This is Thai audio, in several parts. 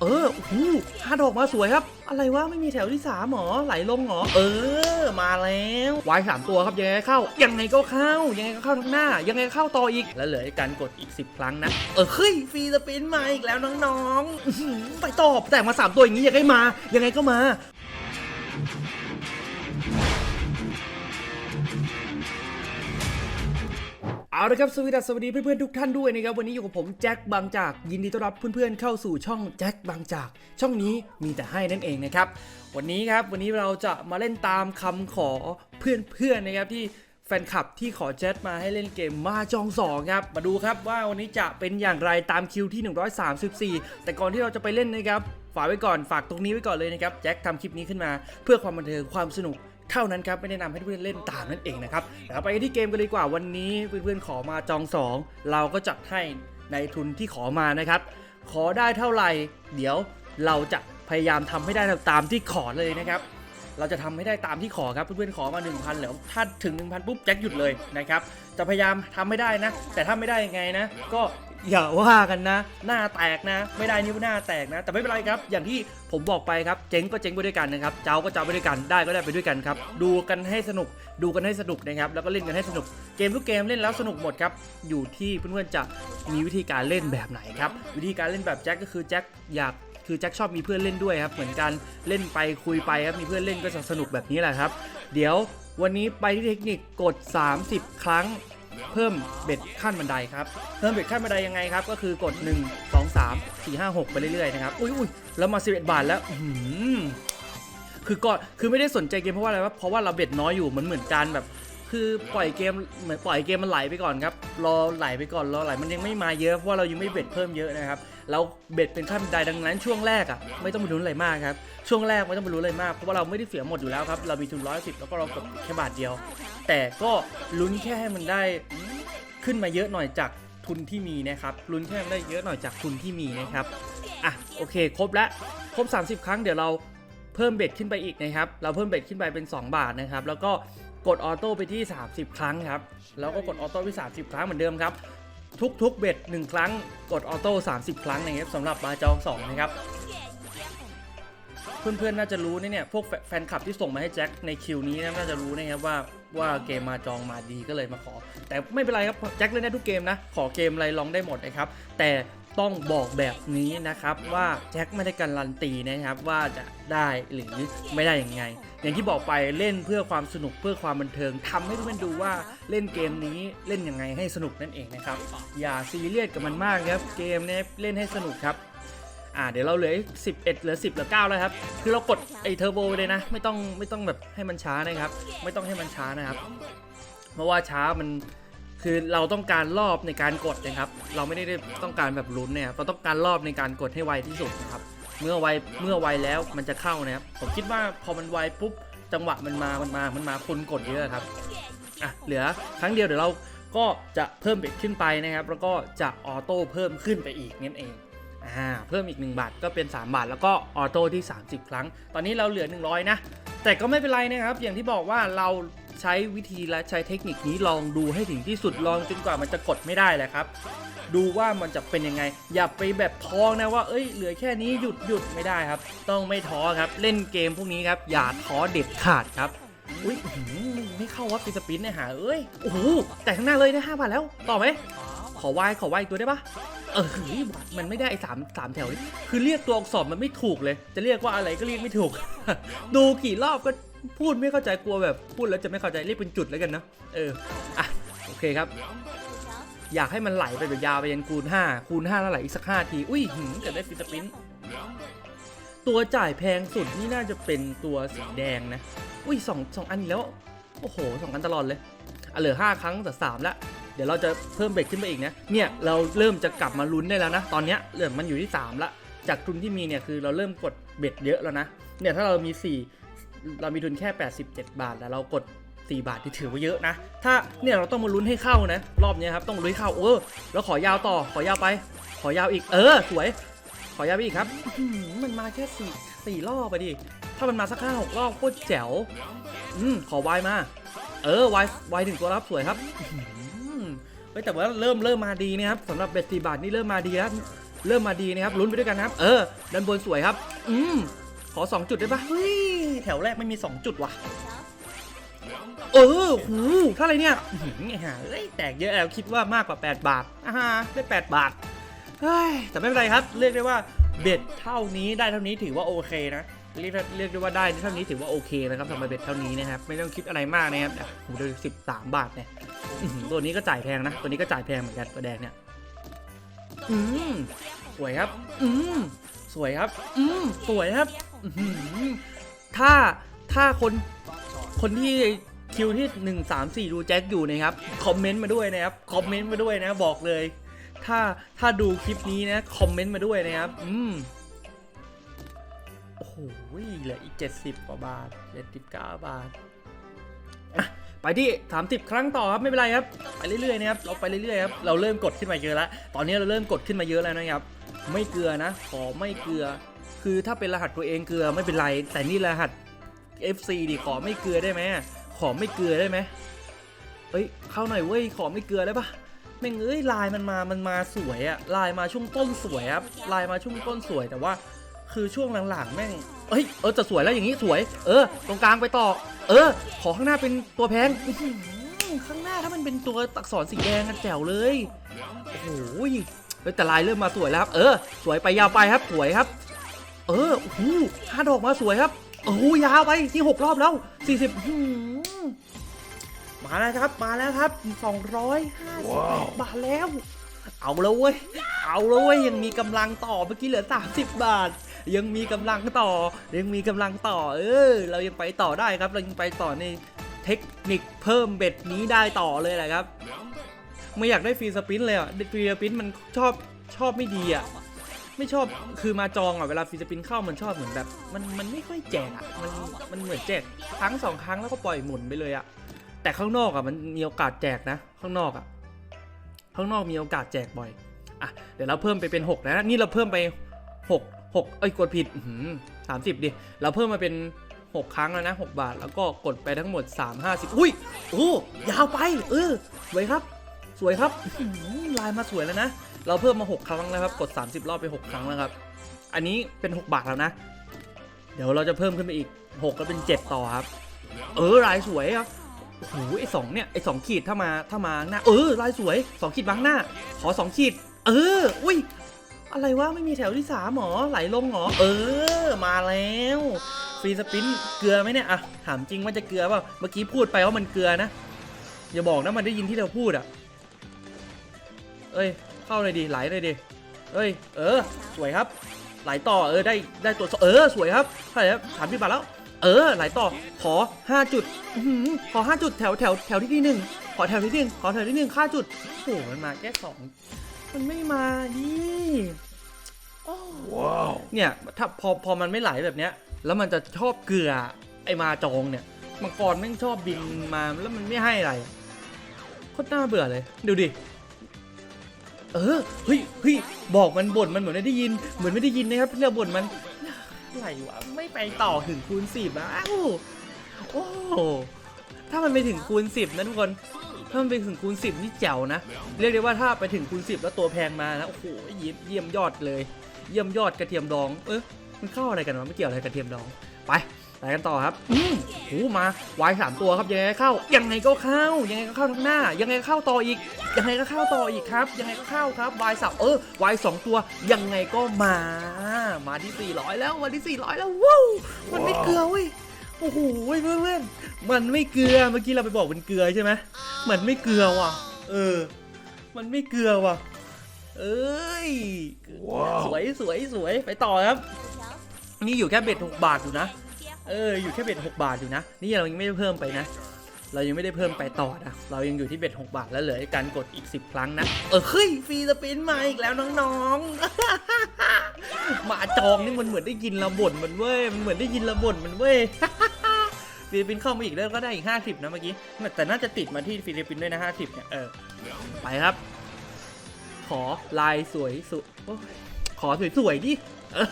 เออโอ้โหห้าดอกมาสวยครับ อะไรวะไม่มีแถวที่สามหรอไหลลงหรอ เออ มาแล้ววายสามตัวครับยังไงเข้า ยังไงก็เข้า ยังไงก็เข้าทั้งหน้า ยังไงก็เข้าต่ออีก แล้วเหลือการกดอีก 10 ครั้งนะ เออเฮ้ยฟรีสปินมาอีกแล้วน้องๆไปตอบแต่มาสามตัวอย่างนี้ยังไงมา ยังไงก็มา เอาละครับสวัสดีสวัสดีเพื่อนๆทุกท่านด้วยนะครับวันนี้อยู่กับผมแจ็คบางจาก ยินดีต้อนรับเพื่อนๆเข้าสู่ช่องแจ็คบางจาก ช่องนี้มีแต่ให้นั่นเองนะครับวันนี้ครับวันนี้เราจะมาเล่นตามคำขอเพื่อนๆนะครับที่แฟนคลับที่ขอแจ็คมาให้เล่นเกมมาจองสองครับมาดูครับว่าวันนี้จะเป็นอย่างไรตามคิวที่ 134 แต่ก่อนที่เราจะไปเล่นนะครับฝากไว้ก่อนฝากตรงนี้ไว้ก่อนเลยนะครับแจ็คทำคลิปนี้ขึ้นมา เพื่อความบันเทิงความสนุก เท่านั้นครับไม่แนะนำให้เพื่อนเล่นตามนั่นเองนะครับเดี๋ยวเราไปที่เกมกันเลยกว่าวันนี้เพื่อนๆขอมาจอง 2 เราก็จัดให้ในทุนที่ขอมานะครับ ขอได้เท่าไหร่ เดี๋ยวเราจะพยายามทำให้ได้ตามที่ขอเลยนะครับเราจะทำให้ได้ตามที่ขอครับเพื่อนๆขอมา 1,000แล้วถ้าถึง 1,000 ปุ๊บแจ็คหยุดเลยนะครับจะพยายามทำไม่ได้นะ แต่ถ้าไม่ได้ยังไงนะ ก็ อย่าว่ากันนะ หน้าแตกนะ ไม่ได้นิ้วหน้าแตกนะ แต่ไม่เป็นไรครับ อย่างที่ผมบอกไปครับ เจ๊งก็เจ๊งไปด้วยกันนะครับ เจ้าก็เจ้าไปด้วยกัน ได้ก็ได้ไปด้วยกันครับ ดูกันให้สนุก ดูกันให้สนุกนะครับ แล้วก็เล่นกันให้สนุก เกมทุกเกมเล่นแล้วสนุกหมดครับ อยู่ที่เพื่อนๆจะมีวิธีการเล่นแบบไหนครับ วิธีการเล่นแบบแจ็คก็คือแจ็คอยากคือแจ็คชอบมีเพื่อนเล่นด้วยครับ เหมือนกันเล่นไปคุยไปครับ มีเพื่อนเล่นก็จะสนุกแบบนี้แหละครับ เดี๋ยววันนี้ไปที่เทคนิคกด 30 ครั้ง เพิ่มเบ็ดขั้นบันไดครับ เพิ่มเบ็ดขั้นบันไดยังไงครับ ก็คือกด 1 2 3 4 5 6 ไปเรื่อยๆนะครับ อุ้ยอุ้ยแล้วมา 11 บาทแล้วคือก็คือไม่ได้สนใจเกมเพราะว่าอะไรวะเพราะว่าเราเบ็ดน้อยอยู่เหมือนเหมือนการแบบ คือปล่อยเกมเหมือนปล่อยเกมมันไหลไปก่อนครับรอไหลไปก่อนรอไหลมันยังไม่มาเยอะเพราะเรายังไม่เบ็ดเพิ่มเยอะนะครับแล้วเบ็ดเป็นขั้นบันไดดังนั้นช่วงแรกอะไม่ต้องไปลุ้นอะไรมากครับช่วงแรกไม่ต้องไปลุ้นอะไรมากเพราะว่าเราไม่ได้เสียหมดอยู่แล้วครับเรามีทุนร้อยสิบแล้วก็เรากดแค่บาทเดียว แต่ก็ลุ้นแค่ให้มันได้ขึ้นมาเยอะหน่อยจากทุนที่มีนะครับลุ้นแค่ให้มันได้เยอะหน่อยจากทุนที่มีนะครับอะโอเค ครบแล้วครบ 30 ครั้งเดี๋ยวเราเพิ่มเบ็ดขึ้นไปอีกนะครับ เราเพิ่มเบ็ดขึ้นไปเป็น 2 บาทนะครับ แล้วก็ กดออโต้ไปที่ 30 ครั้งครับ แล้วก็กดออโต้ไป30 ครั้งเหมือนเดิมครับ ทุกๆเบ็ด1ครั้ง กดออโต้30 ครั้งนะครับสำหรับมาจอง2นะครับ เพื่อนๆน่าจะรู้นะเนี่ย พวกแฟแฟนคลับที่ส่งมาให้แจ็คในคิวนี้นะน่าจะรู้นะครับว่าว่าเกมมาจองมาดีก็เลยมาขอ แต่ไม่เป็นไรครับแจ็คเล่นได้ทุกเกมนะ ขอเกมอะไรลองได้หมดนะครับ แต่ ต้องบอกแบบนี้นะครับว่าแจ็คไม่ได้การันตีนะครับว่าจะได้หรือไม่ได้อยังไง อย่างที่บอกไปเล่นเพื่อความสนุกเพื่อความบันเทิงทำให้เพื่อนดูว่าเล่นเกมนี้เล่นยังไงให้สนุกนั่นเองนะครับอย่าซีเรียสกับมันมากครับเกมเนี้เล่นให้สนุกครับอ่าเดี๋ยวเราเหลือ 11 เหลือ 10 เหลือ 9 แล้วครับ คือเรากดไอ้เทอร์โบเลยนะ ไม่ต้องไม่ต้องแบบให้มันช้านะครับ ไม่ต้องให้มันช้านะครับ เพราะว่าช้ามัน คือเราต้องการรอบในการกดนะครับ เราไม่ได้ต้องการแบบลุ้นเนี่ยเราต้องการรอบในการกดให้ไวที่สุดนะครับ เมื่อไวเมื่อไวแล้วมันจะเข้านะครับ ผมคิดว่าพอมันไวปุ๊บจังหวะมันมา มันมา มันมาคนกดเยอะครับ อะ เหลือครั้งเดียวเดี๋ยวเราก็จะเพิ่มเบ็ดขึ้นไปนะครับ แล้วก็จะออโต้เพิ่มขึ้นไปอีกนั่นเอง อ่า เพิ่มอีก 1 บาทก็เป็น 3 บาท แล้วก็ออโต้ที่ 30 ครั้ง ตอนนี้เราเหลือ 100 นะ แต่ก็ไม่เป็นไรนะครับ อย่างที่บอกว่าเรา ใช้วิธีและใช้เทคนิคนี้ลองดูให้ถึงที่สุดลองจนกว่ามันจะกดไม่ได้แหละครับ ดูว่ามันจะเป็นยังไง อย่าไปแบบท้อนะว่าเอ้ยเหลือแค่นี้หยุดหยุดไม่ได้ครับ ต้องไม่ท้อครับ เล่นเกมพวกนี้ครับอย่าท้อเด็ดขาดครับอุ้ยไม่เข้าวัดปีสปินเนี่ยหาเอ้ยโอ้โหแต่ข้างหน้าเลยได้ห้าบาทแล้วต่อไหมขอวายขอวายอีกตัวได้ปะเออเฮ้ยมันไม่ได้ไอ้สามสามแถวนี่คือเรียกตัวอักษรมันไม่ถูกเลย จะเรียกว่าอะไรก็เรียกไม่ถูก ดูกี่รอบก็ พูดไม่เข้าใจกลัวแบบพูดแล้วจะไม่เข้าใจเรียกเป็นจุดแล้วกันเนะเอออะโอเคครับ อยากให้มันไหลไปแบบยาวไปยันคูณ 5 คูณ5แล้วไหลอีกสัก5ที อุ้ยหืมเกิดได้ฟิสปินตัวจ่ายแพงสุดนี่น่าจะเป็นตัวสีแดงนะ อุ้ยสองสองอันแล้ว โอ้โหสองอันตลอดเลยอะเหลือ 5 ครั้งแต่3แล้วเดี๋ยวเราจะเพิ่มเบ็ดขึ้นไปอีกนะ เนี่ยเราเริ่มจะกลับมาลุ้นได้แล้วนะ ตอนเนี้ยเหลือมันอยู่ที่ 3 ละ จากทุนที่มีเนี่ยคือเราเริ่มกดเบ็ดเยอะแล้วนะ เนี่ยถ้าเรามี 4 เรามีทุนแค่ 87 บาท แล้วเรากด 4 บาทที่ถือว่าเยอะนะ ถ้าเนี่ยเราต้องมาลุ้นให้เข้านะ รอบนี้ครับต้องลุ้นเข้าเออแล้วขอยาวต่อขอยาวไป ขอยาวอีก เออสวย ขอยาวไปอีกครับมันมาแค่สี่สี่รอบไปดิถ้ามันมาสักห้าหกรอบโคตรแจ๋วอืมขอวายมา เออวายวายถึงตัวรับสวยครับเฮ้ยแต่ว่าเริ่มเริ่มมาดีนะครับสำหรับเบ็ดสี่บาทนี่เริ่มมาดีแล้วเริ่มมาดีนะครับลุ้นไปด้วยกันนะครับ เออด้านบนสวยครับ อืมขอ 2 จุดได้ปะเฮ้ย แถวแรกไม่มี 2 จุดว่ะ เออหูเท่าไหรเนี่ยอื้อหือไอ้ห่าเอ้ยแตกเยอะแล้วคิดว่ามากกว่า 8 บาทอ่าฮะได้8บาทเฮ้ยแต่ไม่เป็นไรครับ เรียกได้ว่าเบ็ดเท่านี้ได้เท่านี้ถือว่าโอเคนะเรียกเรียกได้ว่าได้เท่านี้ถือว่าโอเคนะครับสำหรับเบ็ดเท่านี้นะครับไม่ต้องคิดอะไรมากนะครับอะผมดูสิบสามบาทเนี่ยอื้อหือตัวนี้ก็จ่ายแพงนะตัวนี้ก็จ่ายแพงเหมือนกันตัวแดงเนี่ยอืมสวยครับ อืมสวยครับ อืมสวยครับอื้อหือ ถ้าถ้าคนคนที่คิวที่หนึ่งสามสี่ดูแจ็คอยู่นะครับคอมเมนต์มาด้วยนะครับคอมเมนต์มาด้วยนะบอกเลย ถ้าถ้าดูคลิปนี้นะคอมเมนต์มาด้วยนะครับอืมโอ้โหเหลืออีก 70 กว่าบาท 79 บาทอะไปที่ 30 ครั้งต่อครับไม่เป็นไรครับไปเรื่อยๆนะครับเราไปเรื่อยๆครับเราเริ่มกดขึ้นมาเยอะแล้วตอนนี้เราเริ่มกดขึ้นมาเยอะแล้วนะครับ ไม่เกลือนะขอไม่เกลือ คือถ้าเป็นรหัสตัวเองเกลือไม่เป็นไร แต่นี่รหัส FC ดิขอไม่เกลือได้ไหมขอไม่เกลือได้ไหมเอ้ยเข้าหน่อยเว้ยขอไม่เกลือได้ปะแม่งเอ้ยลายมันมา มันมาสวยอะลายมาช่วงต้นสวยครับลายมาช่วงต้นสวยแต่ว่า คือช่วงหลังๆแม่งเอ้ยเออจะสวยแล้วอย่างนี้สวย เออ ตรงกลางไปต่อ เออ ขอข้างหน้าเป็นตัวแพงข้างหน้าถ้ามันเป็นตัวอักษรสีแดงกันแจ๋วเลยโอ้โหเฮ้ยแต่ลายเริ่มมาสวยแล้วครับเออ สวยไปยาวไปครับสวยครับ เออโอ้โหห้าดอกมาสวยครับโอ้โหยาวไปที่หกรอบแล้วสี่สิบมาแล้วครับ มาแล้วครับสองร้อยห้าสิบบาทแล้ว เอาแล้วเว้ย เอาแล้วเว้ย ยังมีกำลังต่อเมื่อกี้เหลือสามสิบบาท ยังมีกำลังต่อ ยังมีกำลังต่อ เออ เรายังไปต่อได้ครับ เรายังไปต่อในเทคนิคเพิ่มเบ็ดนี้ได้ต่อเลยแหละครับ ไม่อยากได้ฟรีสปินเลยอะฟรีสปินมันชอบชอบไม่ดีอะ ไม่ชอบคือมาจองอะเวลาฟรีสปินเข้ามันชอบเหมือนแบบ มันมันไม่ค่อยแจกอะมันมันเหมือนแจกครั้งสองครั้งแล้วก็ปล่อยหมุนไปเลยอะแต่ข้างนอกอะมันมีโอกาสแจกนะ ข้างนอกอะข้างนอกมีโอกาสแจกบ่อยอะเดี๋ยวเราเพิ่มไปเป็น 6 นะนี่เราเพิ่มไป 6 6เอ้ยกดผิดสามสิบดิเราเพิ่มมาเป็น 6 ครั้งแล้วนะ 6 บาทแล้วก็กดไปทั้งหมด 3 50 อุ้ยโอ้ยาวไป เออสวยครับ สวยครับลายมาสวยแล้วนะ เราเพิ่มมา 6 ครั้งแล้วครับ กด 30 รอบไป 6 ครั้งแล้วครับ อันนี้เป็น 6 บาทแล้วนะ เดี๋ยวเราจะเพิ่มขึ้นไปอีก6แล้วเป็น 7 ต่อครับ เออลายสวยครับโอ้โหไอ้สองเนี่ย ไอ้สองขีดถ้ามาถ้ามาหน้า เออลายสวยสองขีดบังหน้า ขอสองขีด เออ อุ้ย อะไรวะ ไม่มีแถวที่สามหรอไหลลงหรอ เออ มาแล้วฟรีสปินเกลือไหมเนี่ยอะถามจริงว่าจะเกลือเปล่าเมื่อกี้พูดไปว่ามันเกลือนะ อย่าบอกนะมันได้ยินที่เราพูดอะเอ้ย เข้าเลยดิไหลเลยดิเอ้ย เออ สวยครับ ไหลต่อ เออ ได้ ได้ตัวสเออ สวยครับเท่าไหร่ครับสามสิบบาทแล้ว เออ ไหลต่อ ขอ5จุดอื้อหือขอ5จุด แถวแถวแถวที่ที่หนึ่งขอแถวที่หนึ่งขอแถวที่หนึ่งค่าจุด โอ้โห มันมาแค่สอง มันไม่มาดิโอ้เนี่ย ถ้าพอ พอมันไม่ไหลแบบเนี้ย แล้วมันจะชอบเกลือ ไอมาจองเนี่ย มังกรแม่งชอบบินมา แล้วมันไม่ให้อะไรโคตรน่าเบื่อเลย ดูดิ เออเฮ้ยเฮ้ยบอกมันบ่นมันเหมือนไม่ได้ยิน เหมือนไม่ได้ยินนะครับที่เราบ่นมันอะไรวะไม่ไปต่อถึงคูณสิบอะอ้าวโอ้ถ้ามันไปถึงคูณสิบนะทุกคนถ้ามันไปถึงคูณสิบนี่แจ๋วนะเรียกได้ว่าถ้าไปถึงคูณสิบแล้วตัวแพงมานะโอ้โหเยี่ยมเยี่ยมยอดเลย เยี่ยมยอดกระเทียมดอง เออมันเข้าอะไรกันวะไม่เกี่ยวอะไรกระเทียมดองไป ไปกันต่อครับอืมโหมาวายสามตัวครับยังไงก็เข้า ยังไงก็เข้า ยังไงก็เข้าทั้งหน้า ยังไงก็เข้าต่ออีก ยังไงก็เข้าต่ออีกครับ ยังไงก็เข้าครับวายสับเออวายสองตัว ยังไงก็มา มาที่ 400 แล้ววันที่ 400 แล้วว้าวมันไม่เกลือเว้ยโอ้โหเว้ยเพื่อนเพื่อนมันไม่เกลือเมื่อกี้เราไปบอกมันเกลือใช่ไหมมันไม่เกลือว่ะ เออ มันไม่เกลือว่ะ เอ้ยสวยสวยสวยไปต่อครับนี่อยู่แค่เบ็ดหกบาทอยู่นะ เอออยู่แค่เบ็ดหกบาทอยู่นะ นี่เรายังไม่ได้เพิ่มไปนะ เรายังไม่ได้เพิ่มไปต่อนะเรายังอยู่ที่เบ็ดหกบาทแล้วเหลือการกดอีก10ครั้งนะเออเฮ้ยฟรีสปินมาอีกแล้วน้องๆมาจองนี่มันเหมือนได้ยินระบ่นมันเว้ยมันเหมือนได้ยินระบ่นมันเว้ยฟิลิปปินส์เข้ามาอีกแล้วก็ได้อีก 50 นะเมื่อกี้ แต่น่าจะติดมาที่ฟิลิปปินส์ด้วยนะ 50 เนี่ย เออ ไปครับ ขอลายสวยสุขอสวยๆดิ เออ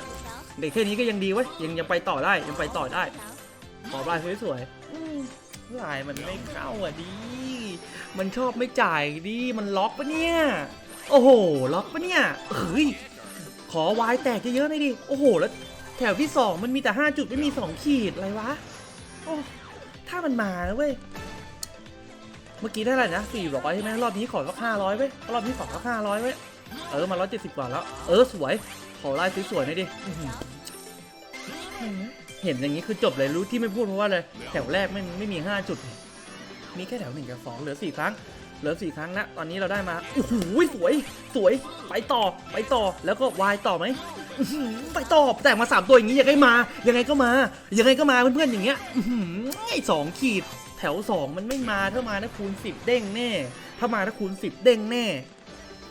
เด็กแค่นี้ก็ยังดีเว้ยยังยังไปต่อได้ยังไปต่อได้ขอลายสวยๆอืมลายมันไม่เข้าอะดิมันชอบไม่จ่ายดิมันล็อกปะเนี่ยโอ้โหล็อกปะเนี่ยเฮ้ยขอวายแตกเยอะๆหน่อยดิโอ้โหแล้วแถวที่2มันมีแต่5จุดไม่มี2ขีดอะไรวะโอ้ถ้ามันมานะเว้ยเมื่อกี้ได้อะไรนะ400ใช่ไหมรอบนี้ขอสัก500เว้ยรอบนี้ขอสัก500เว้ยเออมา170กว่าแล้ว เออสวย ขอลายสวยๆหน่อยดิอื้อหือเห็นอย่างนี้คือจบเลยรู้ที่ไม่พูดเพราะว่าเลยแถวแรกไม่ไม่มี5จุด มีแค่แถวหนึ่งกับสองเหลือสี่ครั้งเหลือสี่ครั้งนะตอนนี้เราได้มาโอ้โหสวย สวย ไปต่อ ไปต่อ แล้วก็วายต่อไหมอื้อหือไปต่อ แต่มาสามตัวอย่างนี้ยังไงมา ยังไงก็มา ยังไงก็มาเพื่อนๆอย่างเงี้ยอื้อหือไอ้สองขีด แถวสองมันไม่มา ถ้ามานะคูณสิบเด้งแน่ ถ้ามาถ้าคูณสิบเด้งแน่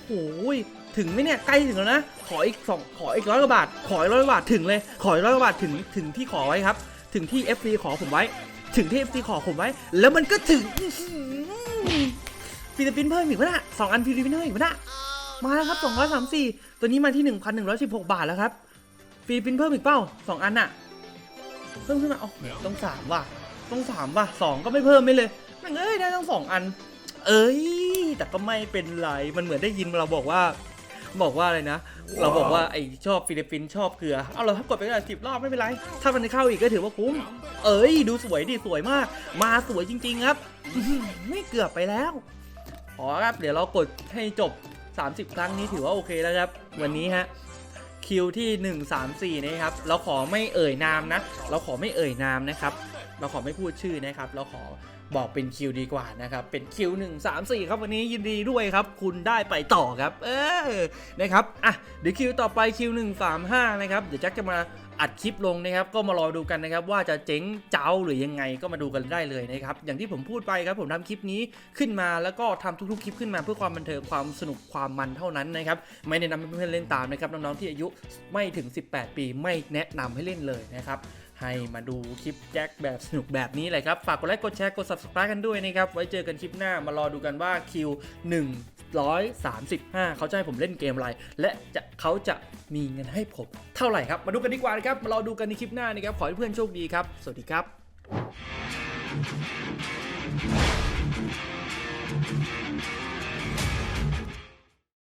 โอ้ย ถึงไหมเนี่ยใกล้ถึงแล้วนะ ขออีกสองขออีกร้อยกว่าบาท ขออีกร้อยกว่าบาทถึงเลย ขออีกร้อยกว่าบาทถึงถึงที่ขอไว้ครับ ถึงที่ FC ขอผมไว้ ถึงที่ FC ขอผมไว้ แล้วมันก็ถึงอื้อหือฟิลิปปินส์เพิ่มอีกวะน่ะสองอันฟิลิปปินส์เพิ่มอีกวะน่ะมาแล้วครับสองร้อยสามสี่ตัวนี้มาที่หนึ่งพันหนึ่งร้อยสิบหกบาทแล้วครับฟิลิปปินส์เพิ่มอีกเปล่าสองอันน่ะ เพิ่มขึ้นมาโอ้โหต้องสามว่ะต้องสามว่ะสองก็ไม่เพิ่มไม่เลยแม่งเอ้ยได้ต้องสองอัน เอ้ยแต่ก็ไม่เป็นไรมันเหมือนได้ยินเราบอกว่า บอกว่าอะไรนะ เราบอกว่าไอชอบฟิลิปปินส์ชอบเกลือ เอาเราถ้ากดไปได้สิบรอบไม่เป็นไร ถ้ามันเข้าอีกก็ถือว่าคุ้ม เอ้ย ดูสวยดิสวยมาก มาสวยจริง ๆ ครับ ไม่เกือบไปแล้วอ๋อครับ เดี๋ยวเรากดให้จบ 30 ครั้งนี้ถือว่าโอเคแล้วครับ วันนี้ฮะคิวที่ 1 3 4 นะครับ เราขอไม่เอ่ยนามนะ เราขอไม่เอ่ยนามนะครับ เราขอไม่พูดชื่อนะครับ เราขอ บอกเป็นคิวดีกว่านะครับ เป็นคิว1 3 4 ครับวันนี้ยินดีด้วยครับ คุณได้ไปต่อครับ เออนะครับอะเดี๋ยวคิวต่อไปคิว1 3 5นะครับเดี๋ยวแจ็คจะมาอัดคลิปลงนะครับก็มารอดูกันนะครับว่าจะเจ๊งเจ้าหรือยังไงก็มาดูกันได้เลยนะครับอย่างที่ผมพูดไปครับผมทำคลิปนี้ขึ้นมาแล้วก็ทำทุกๆคลิปขึ้นมาเพื่อความบันเทิงความสนุกความมันเท่านั้นนะครับไม่แนะนำให้เพื่อนๆเล่นตามนะครับน้องๆที่อายุไม่ถึง 18 ปีไม่แนะนำให้เล่นเลยนะครับ ให้มาดูคลิปแจ็คแบบสนุกแบบนี้เลยครับ ฝากกดไลค์กดแชร์กด subscribe กันด้วยนะครับ ไว้เจอกันคลิปหน้ามารอดูกันว่าคิว135 เขาจะให้ผมเล่นเกมอะไร และจะเขาจะมีเงินให้ผมเท่าไหร่ครับ มาดูกันดีกว่านะครับ มารอดูกันในคลิปหน้านะครับ ขอให้เพื่อนโชคดีครับ สวัสดีครับ